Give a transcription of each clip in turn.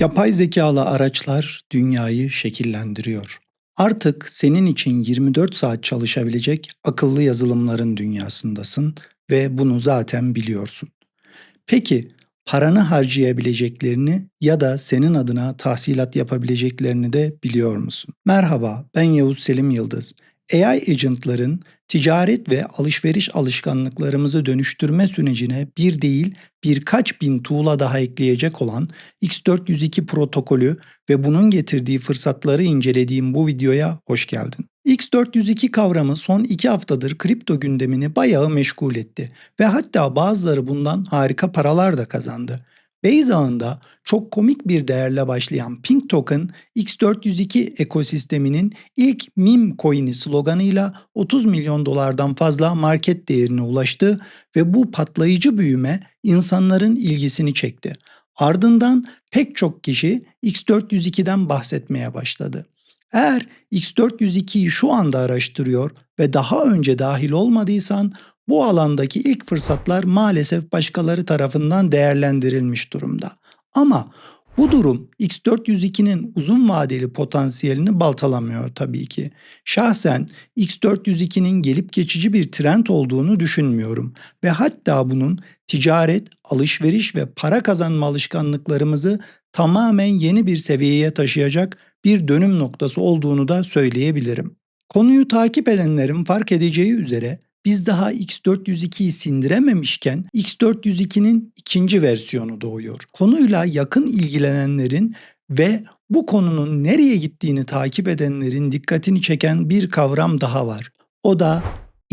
Yapay zekalı araçlar dünyayı şekillendiriyor. Artık senin için 24 saat çalışabilecek akıllı yazılımların dünyasındasın ve bunu zaten biliyorsun. Peki paranı harcayabileceklerini ya da senin adına tahsilat yapabileceklerini de biliyor musun? Merhaba, ben Yavuz Selim Yıldız. AI agentların ticaret ve alışveriş alışkanlıklarımızı dönüştürme sürecine bir değil birkaç bin tuğla daha ekleyecek olan X402 protokolü ve bunun getirdiği fırsatları incelediğim bu videoya hoş geldin. X402 kavramı son iki haftadır kripto gündemini bayağı meşgul etti ve hatta bazıları bundan harika paralar da kazandı. Base ağında çok komik bir değerle başlayan Pink Token, X402 ekosisteminin ilk meme coin'i sloganıyla 30 milyon dolardan fazla market değerine ulaştı ve bu patlayıcı büyüme insanların ilgisini çekti. Ardından pek çok kişi X402'den bahsetmeye başladı. Eğer X402'yi şu anda araştırıyor ve daha önce dahil olmadıysan bu alandaki ilk fırsatlar maalesef başkaları tarafından değerlendirilmiş durumda. Ama bu durum X402'nin uzun vadeli potansiyelini baltalamıyor tabii ki. Şahsen X402'nin gelip geçici bir trend olduğunu düşünmüyorum ve hatta bunun ticaret, alışveriş ve para kazanma alışkanlıklarımızı tamamen yeni bir seviyeye taşıyacak bir dönüm noktası olduğunu da söyleyebilirim. Konuyu takip edenlerin fark edeceği üzere biz daha X402'yi sindirememişken X402'nin ikinci versiyonu doğuyor. Konuyla yakın ilgilenenlerin ve bu konunun nereye gittiğini takip edenlerin dikkatini çeken bir kavram daha var. O da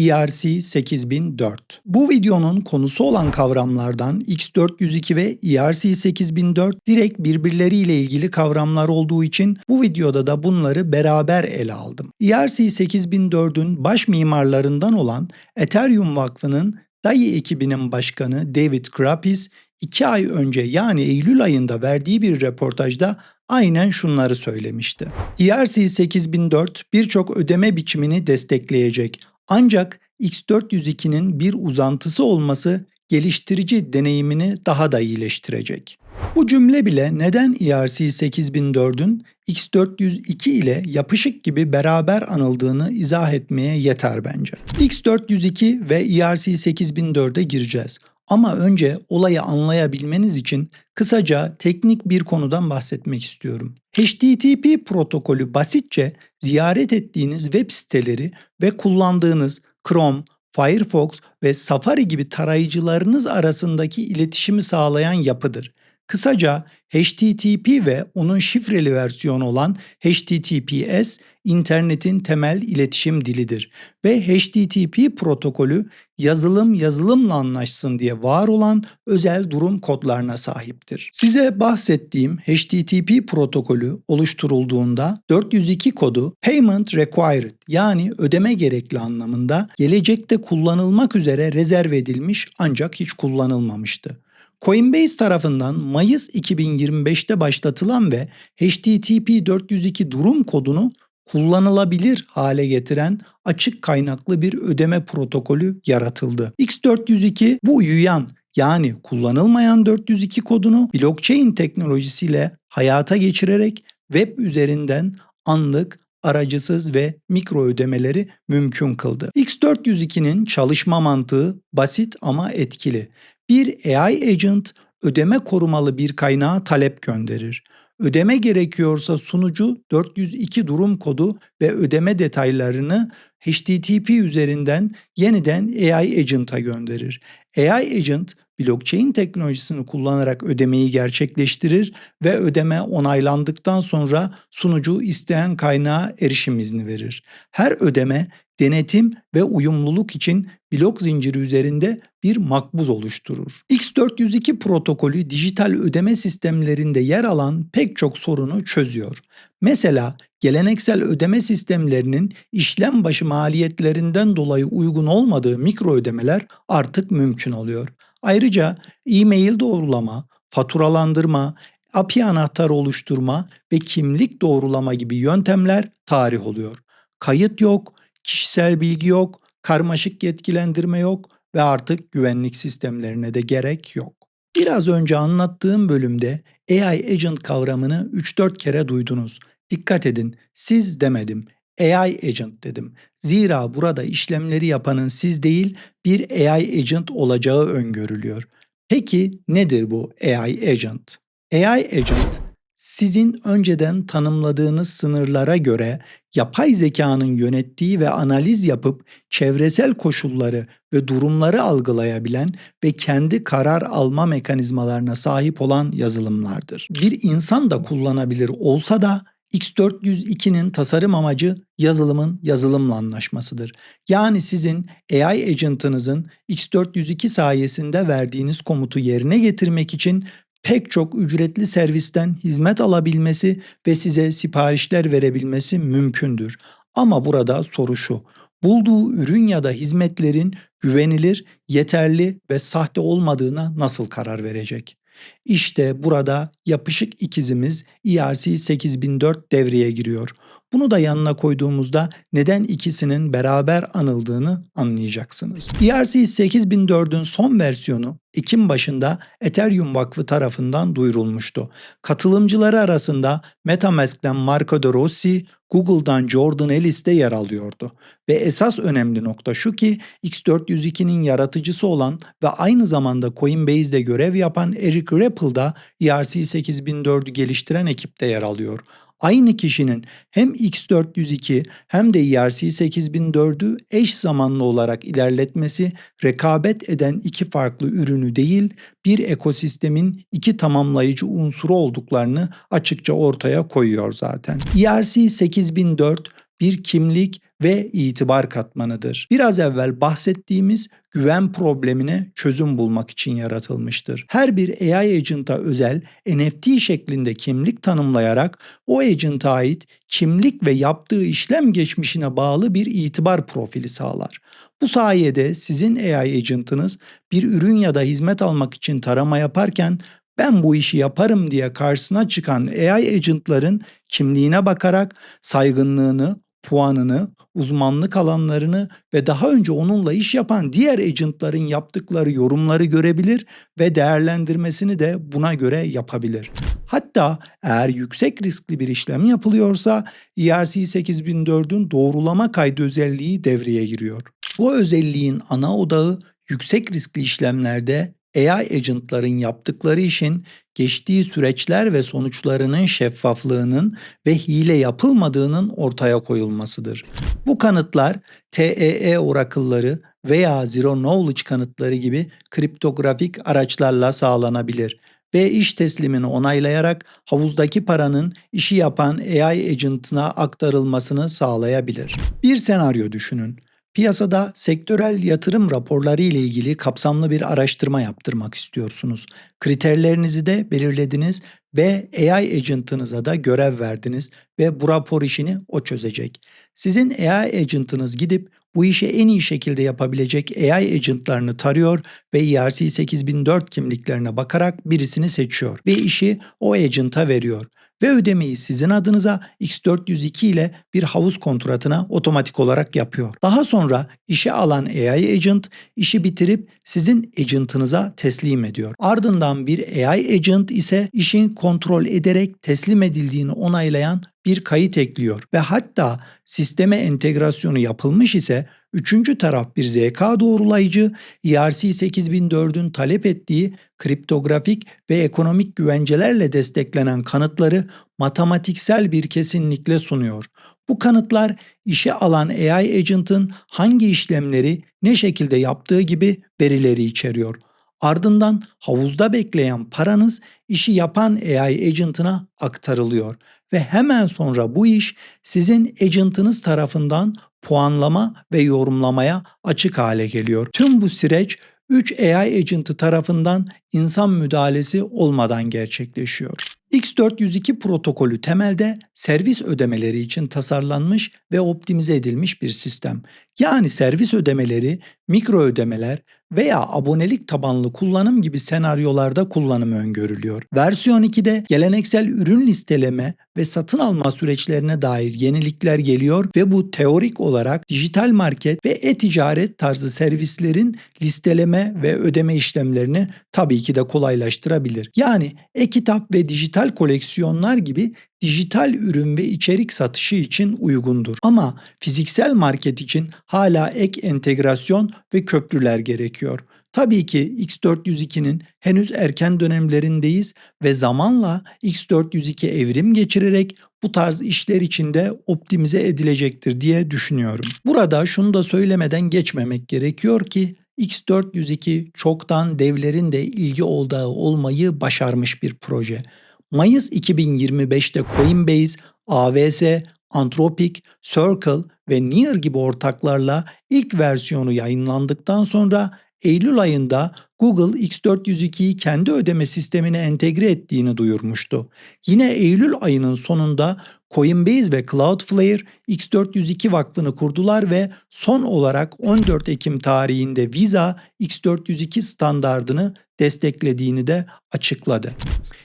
ERC 8004. Bu videonun konusu olan kavramlardan X402 ve ERC 8004 direkt birbirleriyle ilgili kavramlar olduğu için bu videoda da bunları beraber ele aldım. ERC 8004'ün baş mimarlarından olan Ethereum Vakfı'nın DAI ekibinin başkanı David Krapis 2 ay önce yani Eylül ayında verdiği bir röportajda aynen şunları söylemişti. ERC 8004 birçok ödeme biçimini destekleyecek ancak X402'nin bir uzantısı olması geliştirici deneyimini daha da iyileştirecek. Bu cümle bile neden ERC 8004'ün X402 ile yapışık gibi beraber anıldığını izah etmeye yeter bence. X402 ve ERC 8004'e gireceğiz. Ama önce olayı anlayabilmeniz için kısaca teknik bir konudan bahsetmek istiyorum. HTTP protokolü basitçe ziyaret ettiğiniz web siteleri ve kullandığınız Chrome, Firefox ve Safari gibi tarayıcılarınız arasındaki iletişimi sağlayan yapıdır. Kısaca HTTP ve onun şifreli versiyonu olan HTTPS internetin temel iletişim dilidir ve HTTP protokolü yazılım yazılımla anlaşsın diye var olan özel durum kodlarına sahiptir. Size bahsettiğim HTTP protokolü oluşturulduğunda 402 kodu payment required yani ödeme gerekli anlamında gelecekte kullanılmak üzere rezerv edilmiş ancak hiç kullanılmamıştı. Coinbase tarafından Mayıs 2025'te başlatılan ve HTTP 402 durum kodunu kullanılabilir hale getiren açık kaynaklı bir ödeme protokolü yaratıldı. X402 bu uyuyan yani kullanılmayan 402 kodunu blockchain teknolojisiyle hayata geçirerek web üzerinden anlık, aracısız ve mikro ödemeleri mümkün kıldı. X402'nin çalışma mantığı basit ama etkili. Bir AI agent ödeme korumalı bir kaynağa talep gönderir. Ödeme gerekiyorsa sunucu 402 durum kodu ve ödeme detaylarını HTTP üzerinden yeniden AI agent'a gönderir. AI agent blockchain teknolojisini kullanarak ödemeyi gerçekleştirir ve ödeme onaylandıktan sonra sunucu isteyen kaynağa erişim izni verir. Her ödeme denetim ve uyumluluk için blok zinciri üzerinde bir makbuz oluşturur. X402 protokolü dijital ödeme sistemlerinde yer alan pek çok sorunu çözüyor. Mesela geleneksel ödeme sistemlerinin işlem başı maliyetlerinden dolayı uygun olmadığı mikro ödemeler artık mümkün oluyor. Ayrıca e-mail doğrulama, faturalandırma, API anahtarı oluşturma ve kimlik doğrulama gibi yöntemler tarih oluyor. Kayıt yok, kişisel bilgi yok, karmaşık yetkilendirme yok ve artık güvenlik sistemlerine de gerek yok. Biraz önce anlattığım bölümde AI agent kavramını 3-4 kere duydunuz. Dikkat edin, siz demedim. AI agent dedim. Zira burada işlemleri yapanın siz değil bir AI agent olacağı öngörülüyor. Peki nedir bu AI agent? AI agent sizin önceden tanımladığınız sınırlara göre yapay zekanın yönettiği ve analiz yapıp çevresel koşulları ve durumları algılayabilen ve kendi karar alma mekanizmalarına sahip olan yazılımlardır. Bir insan da kullanabilir olsa da X402'nin tasarım amacı yazılımın yazılımla anlaşmasıdır. Yani sizin AI agent'ınızın X402 sayesinde verdiğiniz komutu yerine getirmek için pek çok ücretli servisten hizmet alabilmesi ve size siparişler verebilmesi mümkündür. Ama burada soru şu. Bulduğu ürün ya da hizmetlerin güvenilir, yeterli ve sahte olmadığına nasıl karar verecek? İşte burada yapışık ikizimiz ERC 8004 devreye giriyor. Bunu da yanına koyduğumuzda neden ikisinin beraber anıldığını anlayacaksınız. ERC 8004'ün son versiyonu Ekim başında Ethereum Vakfı tarafından duyurulmuştu. Katılımcıları arasında MetaMask'ten Marco de Rossi, Google'dan Jordan Ellis de yer alıyordu. Ve esas önemli nokta şu ki X402'nin yaratıcısı olan ve aynı zamanda Coinbase'de görev yapan Eric Rappel da ERC 8004'ü geliştiren ekipte yer alıyor aynı kişinin hem X402 hem de ERC 8004'ü eş zamanlı olarak ilerletmesi rekabet eden iki farklı ürünü değil bir ekosistemin iki tamamlayıcı unsuru olduklarını açıkça ortaya koyuyor zaten. ERC 8004 bir kimlik ve itibar katmanıdır. Biraz evvel bahsettiğimiz güven problemine çözüm bulmak için yaratılmıştır. Her bir AI agent'a özel NFT şeklinde kimlik tanımlayarak o agent'a ait kimlik ve yaptığı işlem geçmişine bağlı bir itibar profili sağlar. Bu sayede sizin AI agent'ınız bir ürün ya da hizmet almak için tarama yaparken ben bu işi yaparım diye karşısına çıkan AI agent'ların kimliğine bakarak saygınlığını, puanını, uzmanlık alanlarını ve daha önce onunla iş yapan diğer agentların yaptıkları yorumları görebilir ve değerlendirmesini de buna göre yapabilir. Hatta eğer yüksek riskli bir işlem yapılıyorsa ERC 8004'ün doğrulama kaydı özelliği devreye giriyor. Bu özelliğin ana odağı yüksek riskli işlemlerde AI agentların yaptıkları işin geçtiği süreçler ve sonuçlarının şeffaflığının ve hile yapılmadığının ortaya koyulmasıdır. Bu kanıtlar TEE oracle'ları veya Zero Knowledge kanıtları gibi kriptografik araçlarla sağlanabilir ve iş teslimini onaylayarak havuzdaki paranın işi yapan AI agent'ına aktarılmasını sağlayabilir. Bir senaryo düşünün. Piyasada sektörel yatırım raporları ile ilgili kapsamlı bir araştırma yaptırmak istiyorsunuz. Kriterlerinizi de belirlediniz ve AI agent'ınıza da görev verdiniz ve bu rapor işini o çözecek. Sizin AI agent'ınız gidip bu işi en iyi şekilde yapabilecek AI agent'larını tarıyor ve ERC 8004 kimliklerine bakarak birisini seçiyor ve işi o agent'a veriyor ve ödemeyi sizin adınıza X402 ile bir havuz kontratına otomatik olarak yapıyor. Daha sonra işe alan AI agent işi bitirip sizin agent'ınıza teslim ediyor. Ardından bir AI agent ise işin kontrol ederek teslim edildiğini onaylayan bir kayıt ekliyor ve hatta sisteme entegrasyonu yapılmış ise üçüncü taraf bir ZK doğrulayıcı ERC 8004'ün talep ettiği kriptografik ve ekonomik güvencelerle desteklenen kanıtları matematiksel bir kesinlikle sunuyor. Bu kanıtlar işe alan AI agent'ın hangi işlemleri ne şekilde yaptığı gibi verileri içeriyor. Ardından havuzda bekleyen paranız işi yapan AI agent'ına aktarılıyor ve hemen sonra bu iş sizin agent'ınız tarafından puanlama ve yorumlamaya açık hale geliyor. Tüm bu süreç 3 AI agent'ı tarafından insan müdahalesi olmadan gerçekleşiyor. X402 protokolü temelde servis ödemeleri için tasarlanmış ve optimize edilmiş bir sistem. Yani servis ödemeleri mikro ödemeler veya abonelik tabanlı kullanım gibi senaryolarda kullanımı öngörülüyor. Versiyon 2'de geleneksel ürün listeleme ve satın alma süreçlerine dair yenilikler geliyor ve bu teorik olarak dijital market ve e-ticaret tarzı servislerin listeleme ve ödeme işlemlerini tabii ki de kolaylaştırabilir. Yani e-kitap ve dijital koleksiyonlar gibi dijital ürün ve içerik satışı için uygundur. Ama fiziksel market için hala ek entegrasyon ve köprüler gerekiyor. Tabii ki X402'nin henüz erken dönemlerindeyiz ve zamanla X402 evrim geçirerek bu tarz işler için de optimize edilecektir diye düşünüyorum. Burada şunu da söylemeden geçmemek gerekiyor ki X402 çoktan devlerin de ilgi odağı olmayı başarmış bir proje. Mayıs 2025'te Coinbase, AWS, Anthropic, Circle ve Near gibi ortaklarla ilk versiyonu yayınlandıktan sonra Eylül ayında Google X402'yi kendi ödeme sistemine entegre ettiğini duyurmuştu. Yine Eylül ayının sonunda Coinbase ve Cloudflare X402 vakfını kurdular ve son olarak 14 Ekim tarihinde Visa X402 standardını desteklediğini de açıkladı.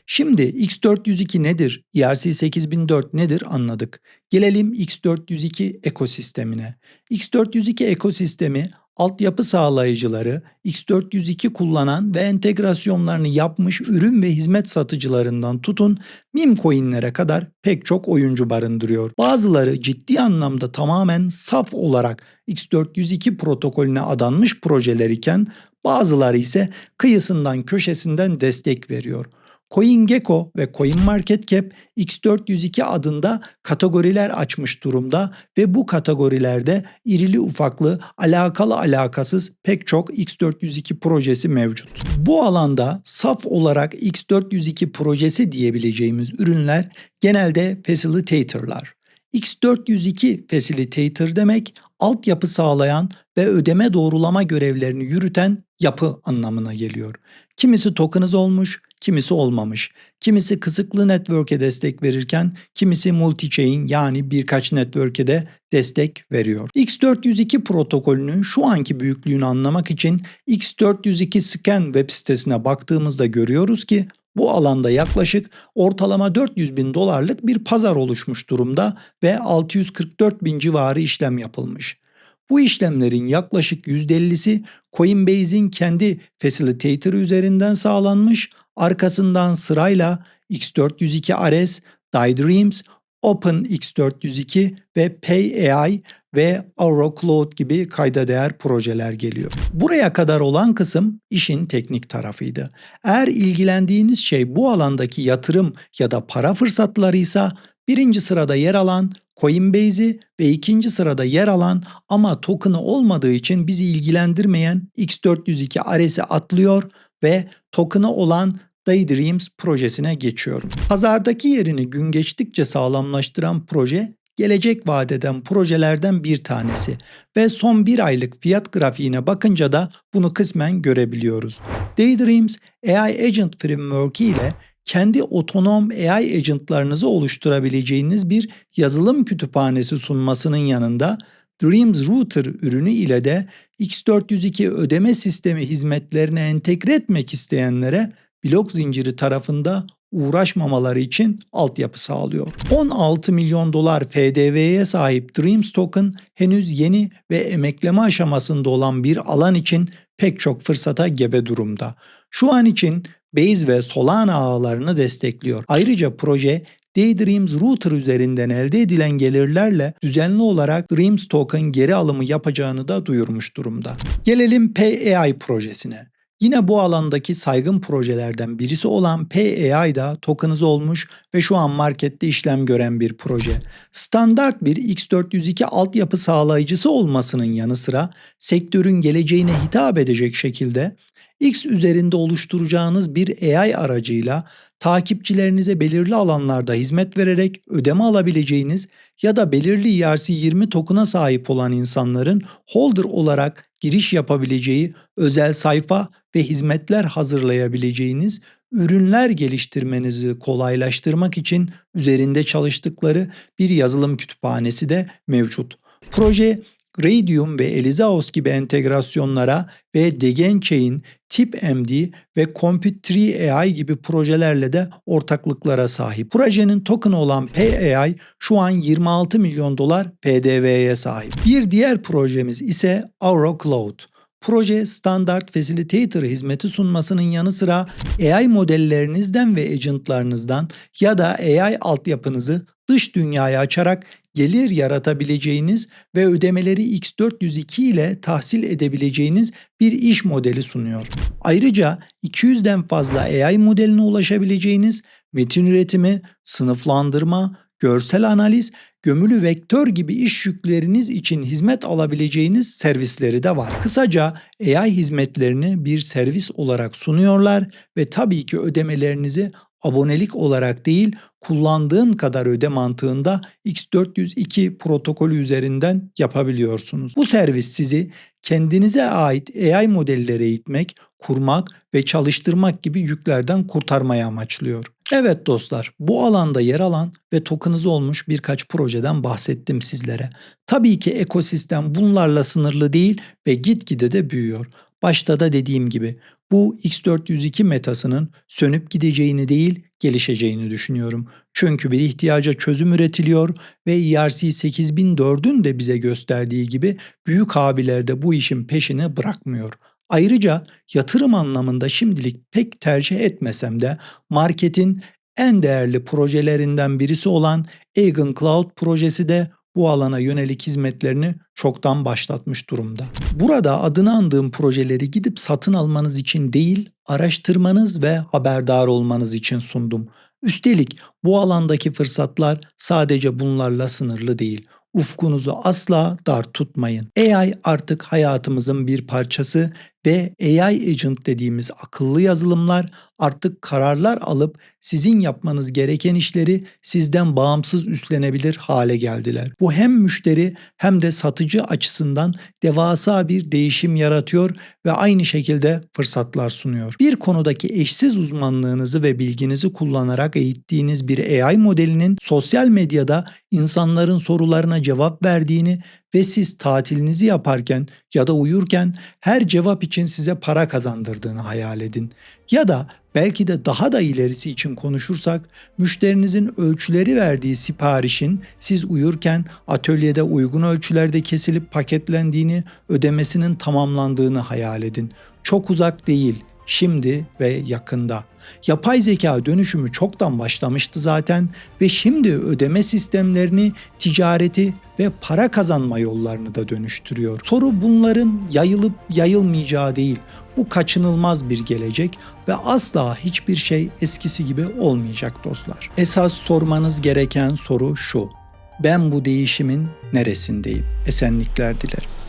Şimdi X402 nedir? ERC 8004 nedir anladık. Gelelim X402 ekosistemine. X402 ekosistemi altyapı sağlayıcıları, X402 kullanan ve entegrasyonlarını yapmış ürün ve hizmet satıcılarından tutun meme coinlere kadar pek çok oyuncu barındırıyor. Bazıları ciddi anlamda tamamen saf olarak X402 protokolüne adanmış projeler iken bazıları ise kıyısından köşesinden destek veriyor. CoinGecko ve CoinMarketCap X402 adında kategoriler açmış durumda ve bu kategorilerde irili ufaklı, alakalı alakasız pek çok X402 projesi mevcut. Bu alanda saf olarak X402 projesi diyebileceğimiz ürünler genelde facilitator'lar. X402 facilitator demek altyapı sağlayan ve ödeme doğrulama görevlerini yürüten yapı anlamına geliyor. Kimisi tokeniz olmuş, kimisi olmamış. Kimisi kısıklı network'e destek verirken kimisi multi-chain yani birkaç network'e de destek veriyor. X402 protokolünün şu anki büyüklüğünü anlamak için X402 Scan web sitesine baktığımızda görüyoruz ki bu alanda yaklaşık ortalama 400 bin dolarlık bir pazar oluşmuş durumda ve 644 bin civarı işlem yapılmış. Bu işlemlerin yaklaşık %50'si Coinbase'in kendi facilitator üzerinden sağlanmış, arkasından sırayla X402 Ares, DiDreams, OpenX402 ve PayAI ve Aura Cloud gibi kayda değer projeler geliyor. Buraya kadar olan kısım işin teknik tarafıydı. Eğer ilgilendiğiniz şey bu alandaki yatırım ya da para fırsatlarıysa birinci sırada yer alan Coinbase'i ve ikinci sırada yer alan ama token'ı olmadığı için bizi ilgilendirmeyen X402 Ares'i atlıyor ve token'ı olan Daydreams projesine geçiyorum. Pazardaki yerini gün geçtikçe sağlamlaştıran proje gelecek vadeden projelerden bir tanesi ve son bir aylık fiyat grafiğine bakınca da bunu kısmen görebiliyoruz. Daydreams AI Agent Framework ile kendi otonom AI agentlarınızı oluşturabileceğiniz bir yazılım kütüphanesi sunmasının yanında Dreams Router ürünü ile de X402 ödeme sistemi hizmetlerine entegre etmek isteyenlere blok zinciri tarafında uğraşmamaları için altyapı sağlıyor. 16 milyon dolar FDV'ye sahip Dreams Token henüz yeni ve emekleme aşamasında olan bir alan için pek çok fırsata gebe durumda. Şu an için Base ve Solana ağlarını destekliyor. Ayrıca proje Daydreams Router üzerinden elde edilen gelirlerle düzenli olarak Dreams Token geri alımı yapacağını da duyurmuş durumda. Gelelim PAI projesine. Yine bu alandaki saygın projelerden birisi olan PAI da tokenize olmuş ve şu an markette işlem gören bir proje. Standart bir X402 altyapı sağlayıcısı olmasının yanı sıra sektörün geleceğine hitap edecek şekilde X üzerinde oluşturacağınız bir AI aracıyla takipçilerinize belirli alanlarda hizmet vererek ödeme alabileceğiniz ya da belirli ERC20 token'a sahip olan insanların holder olarak giriş yapabileceği özel sayfa ve hizmetler hazırlayabileceğiniz ürünler geliştirmenizi kolaylaştırmak için üzerinde çalıştıkları bir yazılım kütüphanesi de mevcut. Proje Radium ve Elizaos gibi entegrasyonlara ve DegenChain, TipMD ve Compute3 AI gibi projelerle de ortaklıklara sahip. Projenin token'ı olan PayAI şu an 26 milyon dolar PDV'ye sahip. Bir diğer projemiz ise Aura Cloud. Proje standart facilitator hizmeti sunmasının yanı sıra AI modellerinizden ve agentlarınızdan ya da AI altyapınızı dış dünyaya açarak gelir yaratabileceğiniz ve ödemeleri X402 ile tahsil edebileceğiniz bir iş modeli sunuyor. Ayrıca 200'den fazla AI modeline ulaşabileceğiniz metin üretimi, sınıflandırma, görsel analiz, gömülü vektör gibi iş yükleriniz için hizmet alabileceğiniz servisleri de var. Kısaca AI hizmetlerini bir servis olarak sunuyorlar ve tabii ki ödemelerinizi abonelik olarak değil kullandığın kadar öde mantığında X402 protokolü üzerinden yapabiliyorsunuz. Bu servis sizi kendinize ait AI modelleri eğitmek, kurmak ve çalıştırmak gibi yüklerden kurtarmayı amaçlıyor. Evet dostlar, bu alanda yer alan ve token'ınız olmuş birkaç projeden bahsettim sizlere. Tabii ki ekosistem bunlarla sınırlı değil ve gitgide de büyüyor. Başta da dediğim gibi bu X402 metasının sönüp gideceğini değil, gelişeceğini düşünüyorum. Çünkü bir ihtiyaca çözüm üretiliyor ve ERC 8004'ün de bize gösterdiği gibi büyük abiler de bu işin peşini bırakmıyor. Ayrıca yatırım anlamında şimdilik pek tercih etmesem de marketin en değerli projelerinden birisi olan Eigen Cloud projesi de bu alana yönelik hizmetlerini çoktan başlatmış durumda. Burada adını andığım projeleri gidip satın almanız için değil, araştırmanız ve haberdar olmanız için sundum. Üstelik bu alandaki fırsatlar sadece bunlarla sınırlı değil. Ufkunuzu asla dar tutmayın. AI artık hayatımızın bir parçası ve AI agent dediğimiz akıllı yazılımlar artık kararlar alıp sizin yapmanız gereken işleri sizden bağımsız üstlenebilir hale geldiler. Bu hem müşteri hem de satıcı açısından devasa bir değişim yaratıyor ve aynı şekilde fırsatlar sunuyor. Bir konudaki eşsiz uzmanlığınızı ve bilginizi kullanarak eğittiğiniz bir AI modelinin sosyal medyada insanların sorularına cevap verdiğini ve siz tatilinizi yaparken ya da uyurken her cevap için size para kazandırdığını hayal edin. Ya da belki de daha da ilerisi için konuşursak müşterinizin ölçüleri verdiği siparişin siz uyurken atölyede uygun ölçülerde kesilip paketlendiğini, ödemesinin tamamlandığını hayal edin. Çok uzak değil, şimdi ve yakında. Yapay zeka dönüşümü çoktan başlamıştı zaten ve şimdi ödeme sistemlerini, ticareti ve para kazanma yollarını da dönüştürüyor. Soru bunların yayılıp yayılmayacağı değil. Bu kaçınılmaz bir gelecek ve asla hiçbir şey eskisi gibi olmayacak dostlar. Esas sormanız gereken soru şu. Ben bu değişimin neresindeyim? Esenlikler dilerim.